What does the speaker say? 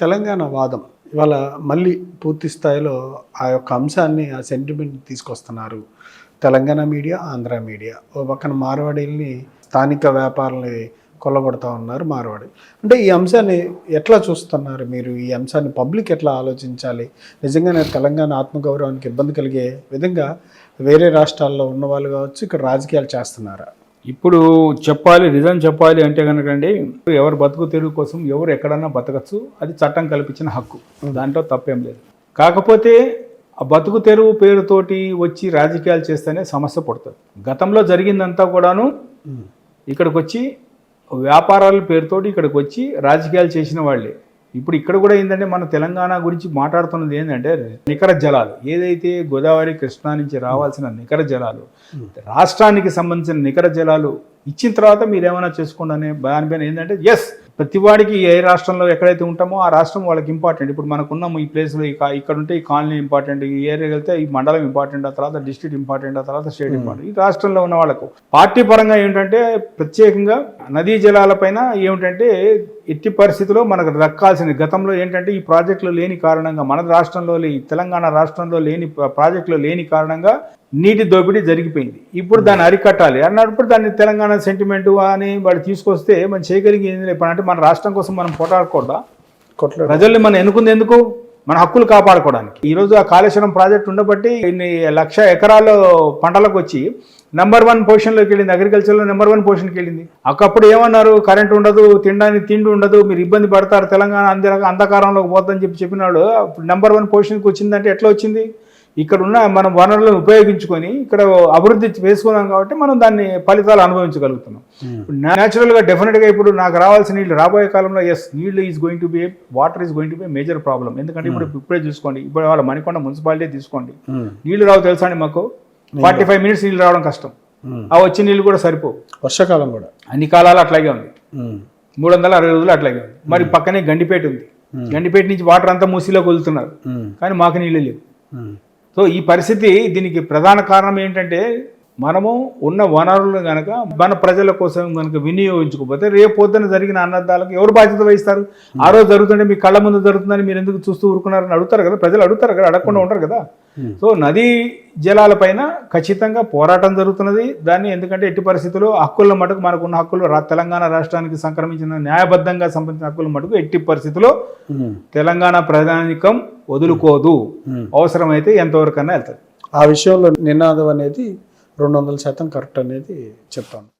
తెలంగాణ వాదం ఇవాళ మళ్ళీ పూర్తి స్థాయిలో ఆ యొక్క అంశాన్ని ఆ సెంటిమెంట్ తీసుకొస్తున్నారు తెలంగాణ మీడియా ఆంధ్ర మీడియా. ఓ పక్కన మార్వాడీల్ని స్థానిక వ్యాపారాలని కొల్లగొడతా ఉన్నారు మార్వాడి. అంటే ఈ అంశాన్ని ఎట్లా చూస్తున్నారు మీరు? ఈ అంశాన్ని పబ్లిక్ ఎట్లా ఆలోచించాలి? నిజంగానే తెలంగాణ ఆత్మగౌరవానికి ఇబ్బంది కలిగే విధంగా వేరే రాష్ట్రాల్లో ఉన్న వాళ్ళు కావచ్చు ఇక్కడ రాజకీయాలు చేస్తున్నారా? ఇప్పుడు చెప్పాలి నిజం చెప్పాలి అంటే కనుకండి ఎవరు బతుకు తెరువు కోసం ఎవరు ఎక్కడన్నా బతకచ్చు అది చట్టం కల్పించిన హక్కు. దాంట్లో తప్పేం లేదు. కాకపోతే ఆ బతుకు తెరువు పేరుతోటి వచ్చి రాజకీయాలు చేస్తేనే సమస్య పుడుతుంది. గతంలో జరిగిందంతా కూడాను ఇక్కడికి వచ్చి వ్యాపారాల పేరుతోటి ఇక్కడికి వచ్చి రాజకీయాలు చేసిన వాళ్ళే. ఇప్పుడు ఇక్కడ కూడా ఏంటంటే మన తెలంగాణ గురించి మాట్లాడుతున్నది ఏంటంటే నికర జలాలు. ఏదైతే గోదావరి కృష్ణా నుంచి రావాల్సిన నికర జలాలు రాష్ట్రానికి సంబంధించిన నికర జలాలు ఇచ్చిన తర్వాత మీరు ఏమైనా చేసుకోండి అనే దానిపైన ఏంటంటే ఎస్ ప్రతివాడికి ఏ రాష్ట్రంలో ఎక్కడైతే ఉంటామో ఆ రాష్ట్రం వాళ్ళకి ఇంపార్టెంట్ ఇప్పుడు మనకున్నాము ఈ ప్లేస్లో ఇక్కడ ఉంటే ఈ కాలనీ ఇంపార్టెంట్ ఈ ఏరియాకి వెళ్తే ఈ మండలం ఇంపార్టెంట్ ఆ తర్వాత డిస్ట్రిక్ట్ ఇంపార్టెంట్ ఆ తర్వాత స్టేట్ ఇంపార్టెంట్ ఈ రాష్ట్రంలో ఉన్న వాళ్ళకు. పార్టీ పరంగా ఏంటంటే ప్రత్యేకంగా నదీ జలాలపైన ఏమిటంటే ఎట్టి పరిస్థితిలో మనకు దక్కాల్సింది గతంలో ఏంటంటే ఈ ప్రాజెక్టులు లేని కారణంగా మన రాష్ట్రంలో తెలంగాణ రాష్ట్రంలో లేని ప్ర- ప్రాజెక్టులు లేని కారణంగా నీటి దోపిడీ జరిగిపోయింది. ఇప్పుడు దాన్ని అరికట్టాలి అన్నప్పుడు దాన్ని తెలంగాణ సెంటిమెంట్ అని వాళ్ళు తీసుకొస్తే మనం చేయగలిగేది అంటే మన రాష్ట్రం కోసం మనం పోటాడకూడదా ప్రజల్ని మనం ఎన్నుకుంది ఎందుకు? మన హక్కులు కాపాడుకోవడానికి. ఈ రోజు ఆ కాళేశ్వరం ప్రాజెక్ట్ ఉండబట్టి ఇన్ని లక్ష ఎకరాలు పంటలకు వచ్చి నెంబర్ వన్ పొజిషన్లోకి వెళ్ళింది. అగ్రికల్చర్లో నెంబర్ వన్ పొజిషన్కి వెళ్ళింది. అక్కడప్పుడు ఏమన్నారు? కరెంట్ ఉండదు తినడానికి తిండి ఉండదు మీరు ఇబ్బంది పడతారు తెలంగాణ అంధకారంలోకి పోతుందని చెప్పి చెప్పినాడు. నెంబర్ వన్ పొజిషన్కి వచ్చిందంటే ఎట్లా వచ్చింది? ఇక్కడ ఉన్న మనం వనరులను ఉపయోగించుకొని ఇక్కడ అభివృద్ధి చేసుకున్నాం కాబట్టి మనం దాన్ని ఫలితాలు అనుభవించగలుగుతున్నాం. న్యాచురల్గా డెఫినెట్గా ఇప్పుడు నాకు రావాల్సిన నీళ్ళు రాబోయే కాలంలో ఎస్ నీళ్ళు is going to be water is going to be major problem ఎందుకంటే ఇప్పుడు ఇప్పుడే చూసుకోండి ఇప్పుడు వాళ్ళ మణికొండ మున్సిపాలిటీ తీసుకోండి. నీళ్ళు రావు తెలుసా అండి మాకు? ఫార్టీ ఫైవ్ మినిట్స్ నీళ్ళు రావడం కష్టం. ఆ వచ్చే నీళ్ళు కూడా సరిపోవు. వర్షాకాలం కూడా. అన్ని కాలాలు అట్లాగే ఉంది. మూడు వందల అరవై రోజులు అట్లాగే ఉంది. మరి పక్కనే గండిపేట ఉంది. గండిపేట నుంచి వాటర్ అంతా మూసిలోకి వదులుతున్నారు. కానీ మాకు నీళ్ళు లేవు. సో ఈ పరిస్థితి దీనికి ప్రధాన కారణం ఏంటంటే మనము ఉన్న వనరులను కనుక మన ప్రజల కోసం కనుక వినియోగించుకోకపోతే రేపు పొద్దున జరిగిన అన్నదాలకు ఎవరు బాధ్యత వహిస్తారు? ఆ రోజు జరుగుతుంటే మీ కళ్ళ ముందు జరుగుతుందని మీరు ఎందుకు చూస్తూ ఊరుకున్నారని అడుగుతారు కదా ప్రజలు అడుగుతారు కదా అడగకుండా ఉంటారు కదా? సో నదీ జలాలపైన ఖచ్చితంగా పోరాటం జరుగుతున్నది. దాన్ని ఎందుకంటే ఎట్టి పరిస్థితుల్లో హక్కుల మటుకు మనకున్న హక్కులు రా- తెలంగాణ రాష్ట్రానికి సంక్రమించిన న్యాయబద్ధంగా సంబంధించిన హక్కుల మటుకు ఎట్టి పరిస్థితుల్లో తెలంగాణ ప్రధానికం వదులుకోదు. అవసరమైతే ఎంతవరకన్నా వెళ్తుంది. ఆ విషయంలో నినాదం అనేది రెండు వందల శాతం కరెక్ట్ అనేది చెప్తాను.